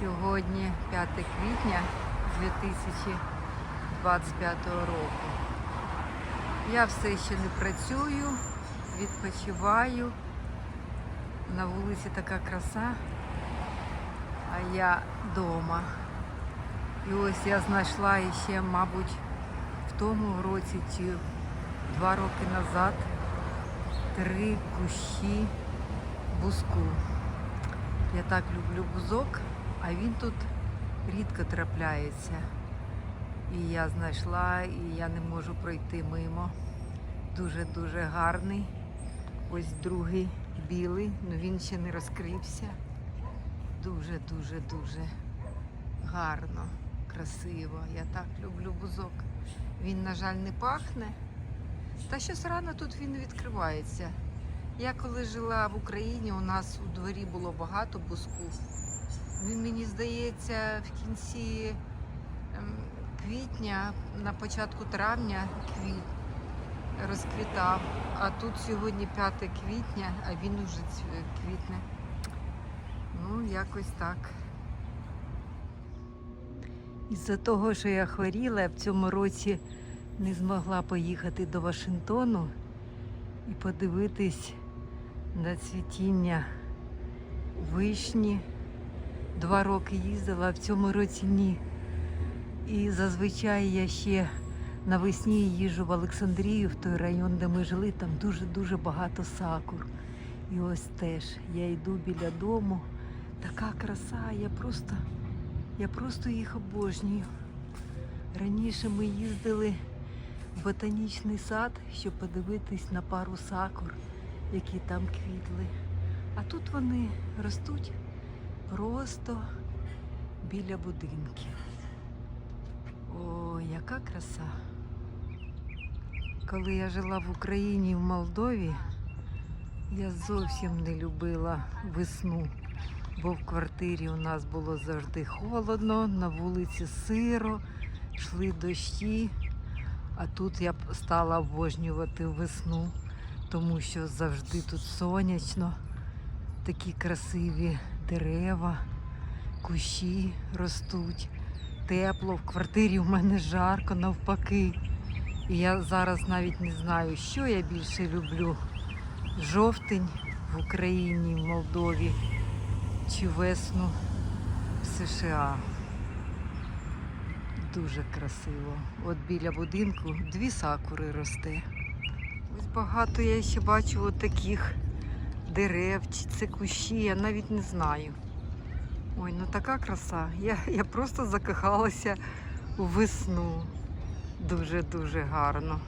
Сьогодні 5 квітня 2025 року. Я все ще не працюю, відпочиваю. На вулиці така краса, а я вдома. І ось я знайшла ще, мабуть, в тому році чи два роки назад три кущі бузку. Я так люблю бузок, а він тут рідко трапляється. І я знайшла, і я не можу пройти мимо. Дуже-дуже гарний. Ось другий білий, але він ще не розкрився. Дуже-дуже-дуже гарно, красиво. Я так люблю бузок. Він, на жаль, не пахне. Та щось рано тут він відкривається. Я коли жила в Україні, у нас у дворі було багато буску. Він мені здається в кінці ем, квітня, на початку травня квіт розквітав. А тут сьогодні 5 квітня, а він уже квітне. Ну, якось так. Із-за того, що я хворіла, я в цьому році не змогла поїхати до Вашингтону і подивитись на цвітіння вишні. Два роки їздила, в цьому році ні. І зазвичай я ще навесні їжджу в Олександрію, в той район, де ми жили, там дуже-дуже багато сакур. І ось теж я йду біля дому. Така краса, я просто, я просто їх обожнюю. Раніше ми їздили в ботанічний сад, щоб подивитись на пару сакур, які там квітли. А тут вони ростуть просто біля будинків. О, яка краса! Коли я жила в Україні в Молдові, я зовсім не любила весну, бо в квартирі у нас було завжди холодно, на вулиці сиро, йшли дощі. А тут я стала обожнювати весну, тому що завжди тут сонячно, такі красиві дерева, кущі ростуть, тепло, в квартирі в мене жарко навпаки. І я зараз навіть не знаю, що я більше люблю. Жовтень в Україні, в Молдові чи весну в США. Дуже красиво. От біля будинку дві сакури росте. Ось багато я ще бачу от таких дерев, чи це кущі, я навіть не знаю. Ой, ну така краса. Я, я просто закохалася у весну. Дуже-дуже гарно.